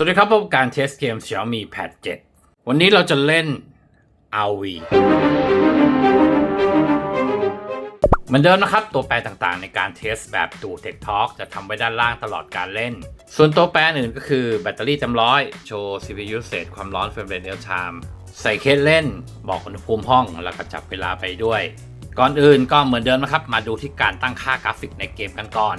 สวัสดีครับพบการเทสเกม Xiaomi Pad 7 วันนี้เราจะเล่น RV เหมือนเดิมนะครับ ตัวแปรต่างๆ ในการเทสแบบดูเทคท a l k จะทำไว้ด้านล่างตลอดการเล่น ส่วนตัวแปรอื่นก็คือแบตเตอรี่เต็มร้อย โชว์ CPU usage ความร้อน frame rate real time ใส่เคสเล่น บอกอุณหภูมิห้อง แล้วก็จับเวลาไปด้วย ก่อนอื่นก็เหมือนเดิมนะครับ มาดูที่การตั้งค่ากราฟิกในเกมกันก่อน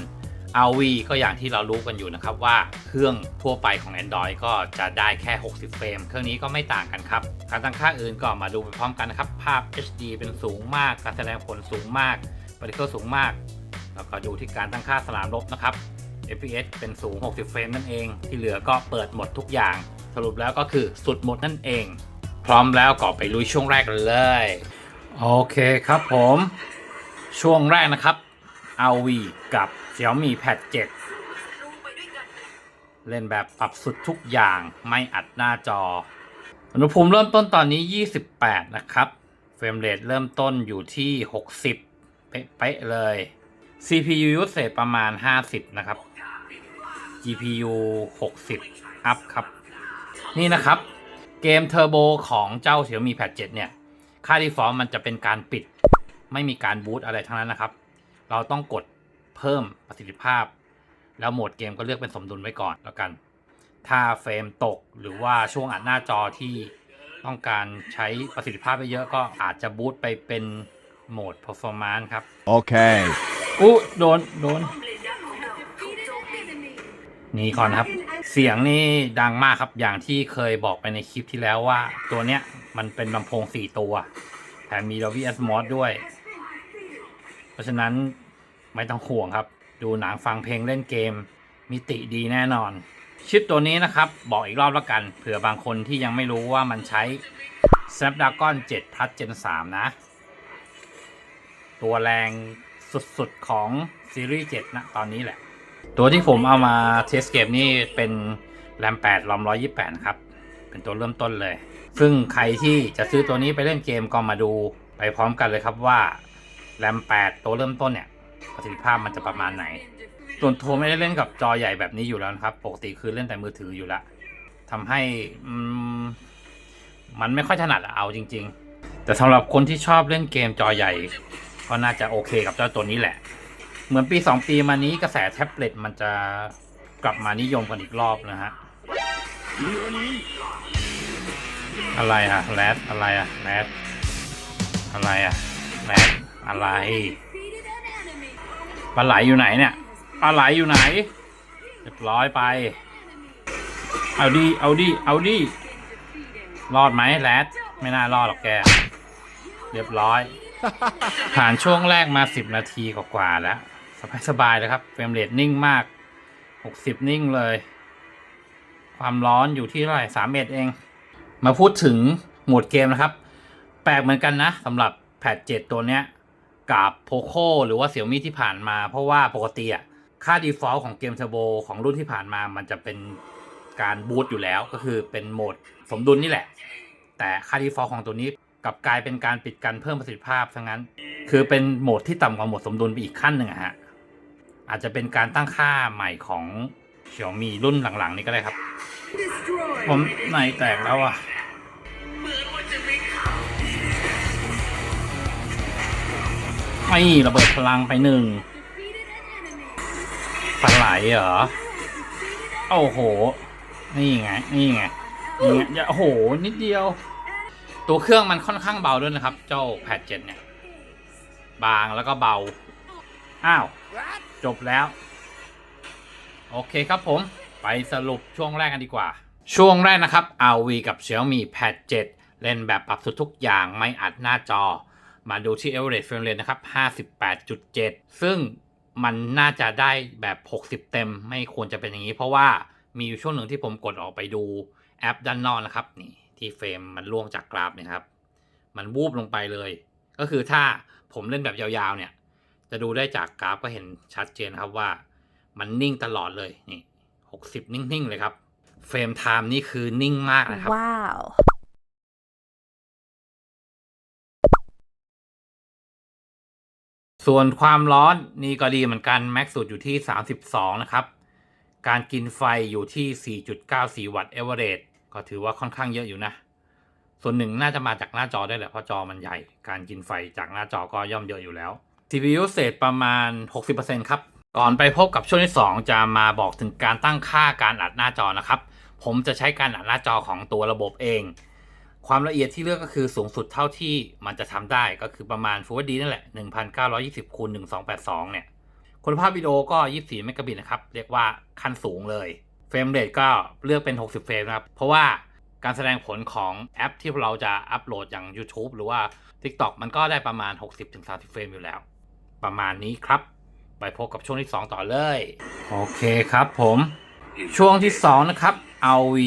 RV ก็อย่างที่เรารู้กันอยู่นะครับว่าเครื่องทั่วไปของ Android ก็จะได้แค่ 60 เฟรม เครื่องนี้ก็ไม่ต่างกันครับ การตั้งค่าอื่นก็มาดูไปพร้อมกันนะครับ ภาพ HD เป็นสูงมาก การแสดงผลสูงมากปฏิเคิลสูงมาก แล้วก็ดูที่การตั้งค่าสนามรบนะครับ FPS เป็นสูง 60 เฟรมนั่นเอง ที่เหลือก็เปิดหมดทุกอย่าง สรุปแล้วก็คือสุดหมดนั่นเอง พร้อมแล้วก็ไปลุยช่วงแรกกันเลย โอเคครับผม ช่วงแรกนะครับ RV กับ Xiaomi Pad 7เล่นแบบปรับสุดทุกอย่างไม่อัดหน้าจอ อุณหภูมิเริ่มต้นตอนนี้ 28 นะครับ เฟรมเรทเริ่มต้นอยู่ที่ 60 เป๊ะเลย CPU usage ประมาณ 50 นะครับ GPU 60 อัพครับ นี่นะครับ เกมเทอร์โบของเจ้า Xiaomi Pad 7เนี่ย ค่า default มันจะเป็นการปิด ไม่มีการบูตอะไรทั้งนั้นนะครับ เราต้องกด เพิ่มประสิทธิภาพ แล้วโหมดเกมก็เลือกเป็นสมดุลไว้ก่อนแล้วกัน ถ้าเฟรมตกหรือว่าช่วงอัดหน้าจอที่ต้องการใช้ประสิทธิภาพไปเยอะก็อาจจะบูตไปเป็นโหมด performance ครับ Okay. อู้โดนโดนหนี่ก่อนครับ เสียงนี่ดังมากครับอย่างที่เคยบอกไปในคลิปที่แล้วว่า ตัวเนี้ยมันเป็นลำโพง4ตัว แถมมี Dolby Atmos ด้วย เพราะฉะนั้น ไม่ต้องห่วงครับ ดูหนังฟังเพลงเล่นเกม มิติดีแน่นอน ชิปตัวนี้นะครับ บอกอีกรอบแล้วกัน เผื่อบางคนที่ยังไม่รู้ว่ามันใช้ Snapdragon 7 Plus Gen 3 นะ ตัวแรงสุดๆของซีรีส์7นะตอนนี้แหละ ตัวที่ผมเอามาเทสเกมนี่เป็นแรม8รอม128 ครับ เป็นตัวเริ่มต้นเลย ซึ่งใครที่จะซื้อตัวนี้ไปเล่นเกมก็มาดูไปพร้อมกันเลยครับว่าแรม8ตัวเริ่มต้นเนี่ย ประสิทธิภาพมันจะประมาณไหน ส่วนตัวไม่ได้เล่นกับจอใหญ่แบบนี้อยู่แล้วนะครับ ปกติคือเล่นแต่มือถืออยู่ละทำให้มันไม่ค่อยถนัดอะเอาจริง ๆ แต่สำหรับคนที่ชอบเล่นเกมจอใหญ่ ก็น่าจะโอเคกับเจ้าตัวนี้แหละ เหมือนปี 2 ปีมานี้กระแสแท็บเล็ตมันจะกลับมานิยมกันอีกรอบนะฮะอะไรอะแรดอะไรอะแรดอะไรอะแรดอะไร ปลาไหลอยู่ไหนเนี่ยปลาไหลอยู่ไหนเรียบร้อยไป เอาดิเอาดิเอาดิรอดไหมแรดไม่น่ารอดหรอกแก เรียบร้อย ผ่านช่วงแรกมา10นาทีกว่าๆแล้ว สบายๆเลยครับเฟรมเรทนิ่งมาก60นิ่งเลย ความร้อนอยู่ที่เท่าไหร่3เมตรเอง มาพูดถึงโหมดเกมนะครับ แปลกเหมือนกันนะสำหรับแพด7ตัวเนี้ย กับโ o โ o หรือว่าเสี่ยมี่ที่ผ่านมา เพราะว่าปกติอะค่า default ของเกมเทอร์โบของรุ่นที่ผ่านมามันจะเป็นการบูตอยู่แล้วก็คือเป็นโหมดสมดุลนี่แหละ แต่ค่า default ของตัวนี้กับกลายเป็นการปิดกันเพิ่มประสิทธิภาพทั้งนั้น คือเป็นโหมดที่ต่ำกว่าโหมดสมดุลไปอีกขั้นหนึ่งอะฮะอาจจะเป็นการตั้งค่าใหม่ของ Xiaomi รุ่นหลังๆ นี้ก็ได้ครับ ผมไหนแตกแล้วอะ ไม่ระเบิดพลังไปหนึ่งปลาไหลเหรอ โอ้โห นี่ไง นี่ไง นี่ไงอย่าโอ้โห นิดเดียว ตัวเครื่องมันค่อนข้างเบาด้วยนะครับ เจ้าแพดเจ็เนี่ย บางแล้วก็เบา อ้าว จบแล้ว โอเคครับผม ไปสรุปช่วงแรกกันดีกว่า ช่วงแรกนะครับ RV กับ Xiaomi Pad 7 เล่นแบบปรับสุดทุกอย่างไม่อัดหน้าจอ มาดูที่ average frame rate นะครับ 58.7 ซึ่งมันน่าจะได้แบบ 60 เต็ม ไม่ควรจะเป็นอย่างนี้ เพราะว่ามีอยู่ช่วงหนึ่งที่ผมกดออกไปดูแอปด้านนอกนะครับนี่ที่เฟรมมันล่วงจากกราฟเนะครับ มันวูบลงไปเลย ก็คือถ้าผมเล่นแบบยาวๆเนี่ย จะดูได้จากกราฟก็เห็นชัดเจนครับว่า มันนิ่งตลอดเลยนี่ 60 นิ่งๆเลยครับเฟรมไทม์นี่คือนิ่งมากนะครับ Wow. ส่วนความร้อนนี่ก็ดีเหมือนกันแม็กสุดอยู่ที่ 32 นะครับ การกินไฟอยู่ที่ 4.94 วัตต์เอเวอเรสก็ถือว่าค่อนข้างเยอะอยู่นะ ส่วนหนึ่งน่าจะมาจากหน้าจอได้วยแหละเพราะจอมันใหญ่ การกินไฟจากหน้าจอก็ย่อมเยอะอยู่แล้ว CPU เศษประมาณ 60%ครับ ก่อนไปพบกับช่วงที่ 2 จะมาบอกถึงการตั้งค่าการอัดหน้าจอนะครับ ผมจะใช้การอัดหน้าจอของตัวระบบเอง ความละเอียดที่เลือกก็คือสูงสุดเท่าที่มันจะทำได้ก็คือประมาณ Full HD นั่นแหละ 1920คูณ1282 เนี่ย คุณภาพวิดีโอก็ 24 เมกะบิตนะครับ เรียกว่าขั้นสูงเลย เฟรมเรทก็เลือกเป็น 60 เฟรมนะครับ เพราะว่าการแสดงผลของแอปที่เราจะอัปโหลดอย่าง YouTube หรือว่า TikTok มันก็ได้ประมาณ 60-30 เฟรมอยู่แล้ว ประมาณนี้ครับ ไปพบกับช่วงที่ 2 ต่อเลย โอเคครับผม ช่วงที่ 2 นะครับ RV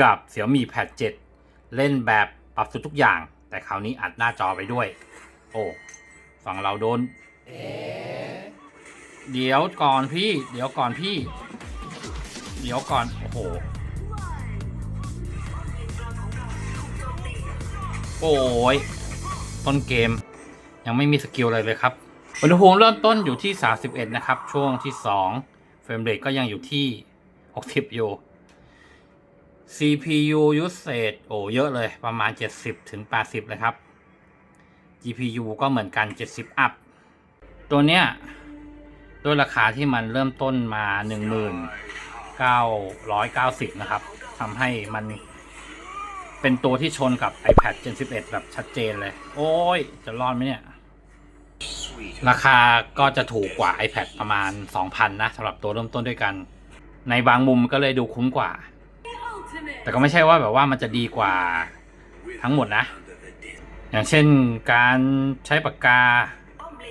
กับ Xiaomi Pad 7 เล่นแบบปรับสุดทุกอย่าง แต่คราวนี้อัดหน้าจอไปด้วย โอ้ฝั่งเราโดน เดี๋ยวก่อนพี่ เดี๋ยวก่อนพี่ เดี๋ยวก่อน โอ้โห โอ้ย ต้นเกม ยังไม่มีสกิลอะไรเลยครับอุณหภูมิเริ่มต้นอยู่ที่ 31 นะครับ ช่วงที่ 2 เฟรมเรทก็ยังอยู่ที่ 60อยู่ CPU usage โอ้เยอะเลยประมาณ 70ถึง80 เลยครับ GPU ก็เหมือนกัน 70 อัพ ตัวเนี้ยด้วยราคาที่มันเริ่มต้นมา 1990 นะครับทำให้มันเป็นตัวที่ชนกับ iPad Gen 11 แบบชัดเจนเลย โอ้ย จะรอดไหมเนี่ย ราคาก็จะถูกกว่า iPad ประมาณ 2,000 นะสำหรับตัวเริ่มต้นด้วยกัน ในบางมุมก็เลยดูคุ้มกว่า แต่ก็ไม่ใช่ว่าแบบว่ามันจะดีกว่าทั้งหมดนะ อย่างเช่นการใช้ปากกา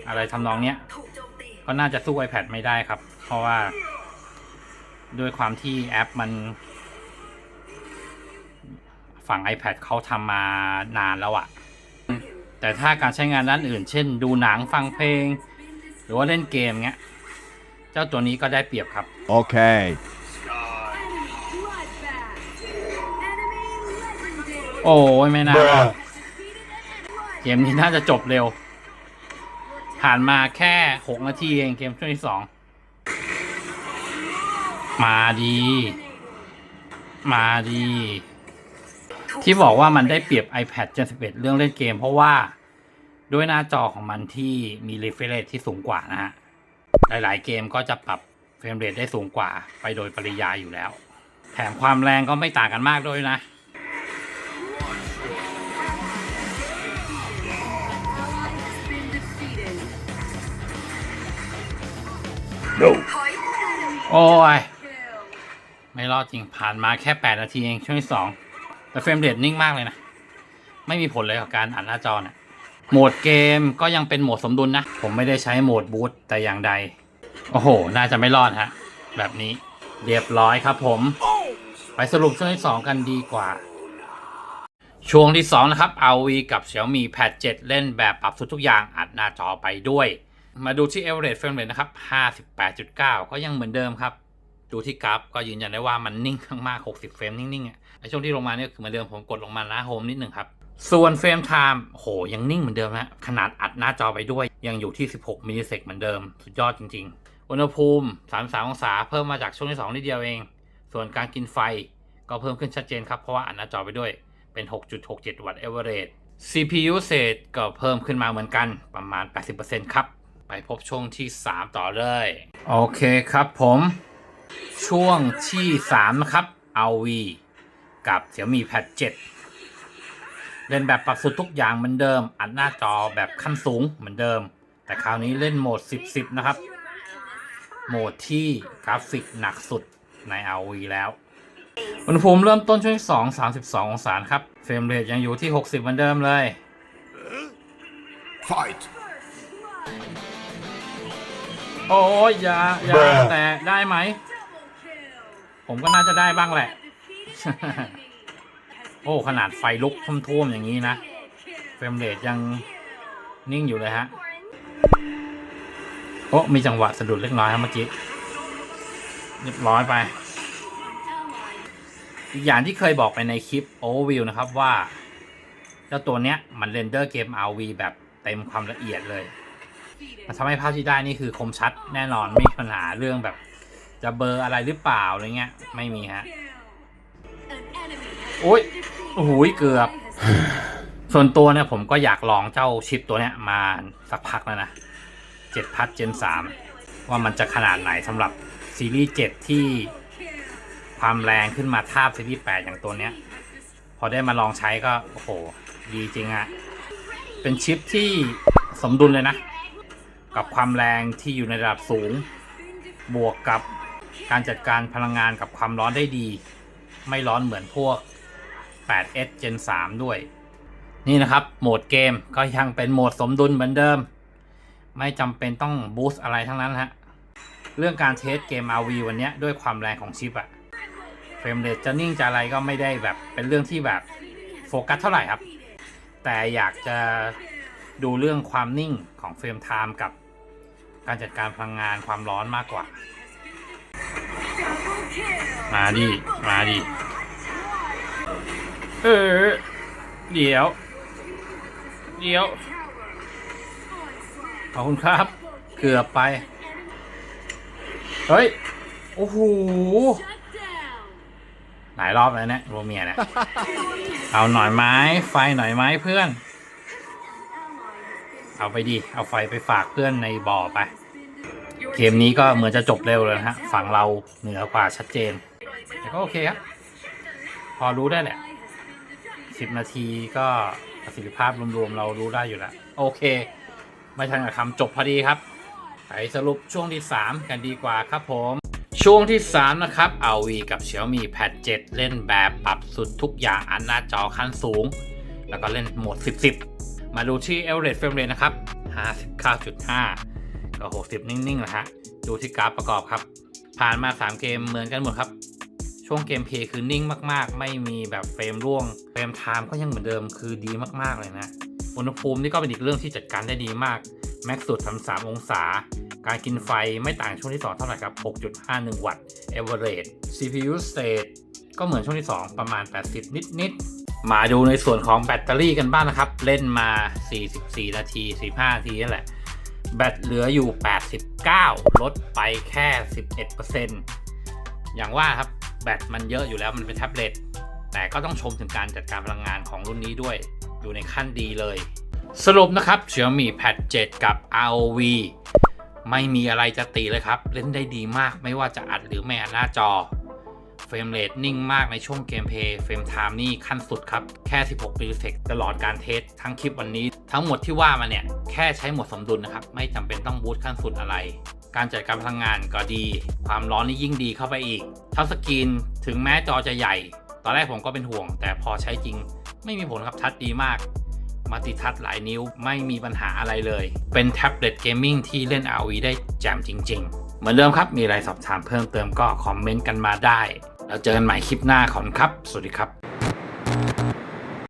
อะไรทำนองเนี้ย ก็น่าจะสู้ iPad ไม่ได้ครับ เพราะว่าด้วยความที่แอปมัน ฝั่ง iPad เขาทำมานานแล้วอะแต่ถ้าการใช้งานด้านอื่น เช่น ดูหนังฟังเพลง หรือว่าเล่นเกมเงี้ย เจ้าตัวนี้ก็ได้เปรียบครับ Okay. โอ้ยไม่น่ารอดเกมนี้น่าจะจบเร็ว ผ่านมาแค่หกนาทีเองเกมช่วงที่สองมาดี มาดี ที่บอกว่ามันได้เปรียบ iPad Gen 11 เรื่องเล่นเกม เพราะว่าด้วยหน้าจอของมันที่มี refresh rate ที่สูงกว่านะฮะ หลาย ๆ เกมก็จะปรับเฟรมเรทได้สูงกว่าไปโดยปริยายอยู่แล้ว แถมความแรงก็ไม่ต่างกันมากด้วยนะ No. โอ้ย ไม่รอดจริงผ่านมาแค่ 8 นาทีเองช่วงที่สองแต่เฟรมเรทนิ่งมากเลยนะ ไม่มีผลเลยกับการอ่านหน้าจอนะโหมดเกมก็ยังเป็นโหมดสมดุลนะ ผมไม่ได้ใช้โหมดบูตแต่อย่างใด โอ้โห น่าจะไม่รอดฮะ แบบนี้เรียบร้อยครับผม ไปสรุปช่วงที่ 2 กันดีกว่า ช่วงที่ 2 นะครับ RV กับ Xiaomi Pad 7 เล่นแบบปรับสุดทุกอย่างอัดหน้าจอไปด้วย มาดูที่ average frame rate นะครับ 58.9 ก็ยังเหมือนเดิมครับ ดูที่กราฟก็ยืนยันได้ว่ามันนิ่งมากๆ60 เฟรมนิ่งๆอะไอช่วงที่ลงมาเนี่ยคือเหมือนเดิมผมกดลงมานะโฮมนิดหนึ่งครับ ส่วนเฟรมไทม์โหยังนิ่งเหมือนเดิมนะขนาดอัดหน้าจอไปด้วยยังอยู่ที่ 16มิลลิเซกเหมือนเดิม สุดยอดจริง ๆ อุณหภูมิ 33 องศาเพิ่มมาจากช่วงที่ 2 นิดเดียวเอง ส่วนการกินไฟก็เพิ่มขึ้นชัดเจนครับเพราะว่าอัดหน้าจอไปด้วยเป็น 6.67 วัตต์เอเวอเรจ CPU เศษก็เพิ่มขึ้นมาเหมือนกันประมาณ 80%ครับ ไปพบช่วงที่ 3 ต่อเลย โอเคครับผม ช่วงที่ 3 นะครับ RV กับ Xiaomi Pad 7เล่นแบบปรับสุดทุกอย่างเหมือนเดิม อัดหน้าจอแบบขั้นสูงเหมือนเดิม แต่คราวนี้เล่นโหมด 10 10 นะครับ โหมดที่กราฟิกหนักสุดใน RV แล้วอุณหภูมิเริ่มต้นช่วง2 32 องศาครับ เฟรมเรทยังอยู่ที่ 60 เหมือนเดิมเลย Fight. โอ้ยอย่าอย่า Bruh แต่ได้ไหม ผมก็น่าจะได้บ้างแหละ โอ้ ขนาดไฟลุกท่วมๆอย่างนี้นะ เฟรมเรทยังนิ่งอยู่เลยฮะ โอ้มีจังหวะสะดุดเล็กน้อยครับเมื่อกี้เรียบร้อยไป อีกอย่างที่เคยบอกไปในคลิป Overview นะครับว่า เจ้าตัวเนี้ยมันเรนเดอร์เกม RV แบบเต็มความละเอียดเลย มันทำให้ภาพที่ได้นี่คือคมชัดแน่นอนไม่มีปัญหาเรื่องแบบ จะเบอร์อะไรหรือเปล่าอะไรเงี้ย ไม่มีฮะโอ้ยโอ้โหเกือบ ส่วนตัวเนี่ยผมก็อยากลองเจ้าชิปตัวเนี้ยมาสักพักแล้วนะเจ็ดพัทเจนสามว่ามันจะขนาดไหนสำหรับซีรีส์เจ็ดที่ความแรงขึ้นมาทาบซีรีส์แปดอย่างตัวเนี้ย พอได้มาลองใช้ก็ โอ้โห ดีจริงอะเป็นชิปที่สมดุลเลยนะ กับความแรงที่อยู่ในระดับสูง บวกกับการจัดการพลังงานกับความร้อนได้ดี ไม่ร้อนเหมือนพวก 8S Gen 3 ด้วย นี่นะครับ โหมดเกมก็ยังเป็นโหมดสมดุลเหมือนเดิม ไม่จำเป็นต้องบูสต์อะไรทั้งนั้นฮะ เรื่องการเทสเกม RV วันนี้ด้วยความแรงของชิปอะเฟรมเรทจะนิ่งจะอะไรก็ไม่ได้แบบเป็นเรื่องที่แบบโฟกัสเท่าไหร่ครับ แต่อยากจะดูเรื่องความนิ่งของเฟรมไทม์กับ การจัดการพลังงานความร้อนมากกว่า มาดิ มาดิ เออ เดี๋ยว เดี๋ยว ขอบคุณครับ เกือบไป เฮ้ย โอ้โห หลายรอบแล้วเนี่ยโรเมียเนี่ยเอาหน่อยไหม้ไฟหน่อยไหมเพื่อน เอาไปดิเอาไฟไปฝากเพื่อนในบ่อไป เกมนี้ก็เหมือนจะจบเร็วเลยนะฮะ ฝั่งเราเหนือกว่าชัดเจน แต่ก็โอเคครับ พอรู้ได้แหละสิบนาทีก็ประสิทธิภาพรวมๆเรารู้ได้อยู่แล้ว โอเค ไม่ทันกับคำจบพอดีครับไปสรุปช่วงที่ 3 กันดีกว่าครับผม ช่วงที่ 3 นะครับเอาวีกับ Xiaomi Pad 7เล่นแบบปรับสุดทุกอย่างอันหน้าจอขั้นสูง แล้วก็เล่นโหมด 10 10 มาดูที่ Average Frame Rate นะครับ 59.5 ก็ 60 นิ่งๆนะฮะ ดูที่กราฟประกอบครับ ผ่านมา 3 เกมเหมือนกันหมดครับ ช่วงเกมเพย์คือนิ่งมากๆ ไม่มีแบบเฟรมร่วง เฟรมไทม์ก็ยังเหมือนเดิมคือดีมากๆเลยนะ อุณหภูมินี่ก็เป็นอีกเรื่องที่จัดการได้ดีมาก แม็กสุด 33 องศา การกินไฟไม่ต่างช่วงที่ 2 เท่าไหร่ครับ 6.51 วัตต์ average CPU state ก็เหมือนช่วงที่ 2 ประมาณ 80 นิดๆ มาดูในส่วนของแบตเตอรี่กันบ้างนะครับ เล่นมา 44 นาที 45 นาทีนั่นแหละ แบตเหลืออยู่ 89 ลดไปแค่ 11%อย่างว่าครับ แบตมันเยอะอยู่แล้วมันเป็นแท็บเล็ต แต่ก็ต้องชมถึงการจัดการพลังงานของรุ่นนี้ด้วย อยู่ในขั้นดีเลย สรุปนะครับ Xiaomi Pad 7 กับ ROV ไม่มีอะไรจะตีเลยครับ เล่นได้ดีมากไม่ว่าจะอัดหรือไม่อัดหน้าจอ เฟรมเรทนิ่งมากในช่วงเกมเพลย์เฟรมไทม์นี่ขั้นสุดครับ แค่ 16มิลลิเซกตลอดการเทสทั้งคลิปวันนี้ ทั้งหมดที่ว่ามาเนี่ย แค่ใช้หมดสมดุลนะครับ ไม่จำเป็นต้องบูตขั้นสุดอะไร การจัดการพลังงานก็ดี ความร้อนนี่ยิ่งดีเข้าไปอีกทัชสกรีนถึงแม้จอจะใหญ่ ตอนแรกผมก็เป็นห่วง แต่พอใช้จริง ไม่มีผลครับทัชดีมากมัลติทัชหลายนิ้วไม่มีปัญหาอะไรเลย เป็นแท็บเล็ตเกมมิ่งที่เล่น RV ได้แจ่มจริง ๆ เหมือนเดิมครับ มีอะไรสอบถามเพิ่มเติมก็คอมเมนต์กันมาได้ แล้วเจอกันใหม่คลิปหน้าขอบคุณครับ สวัสดีครับ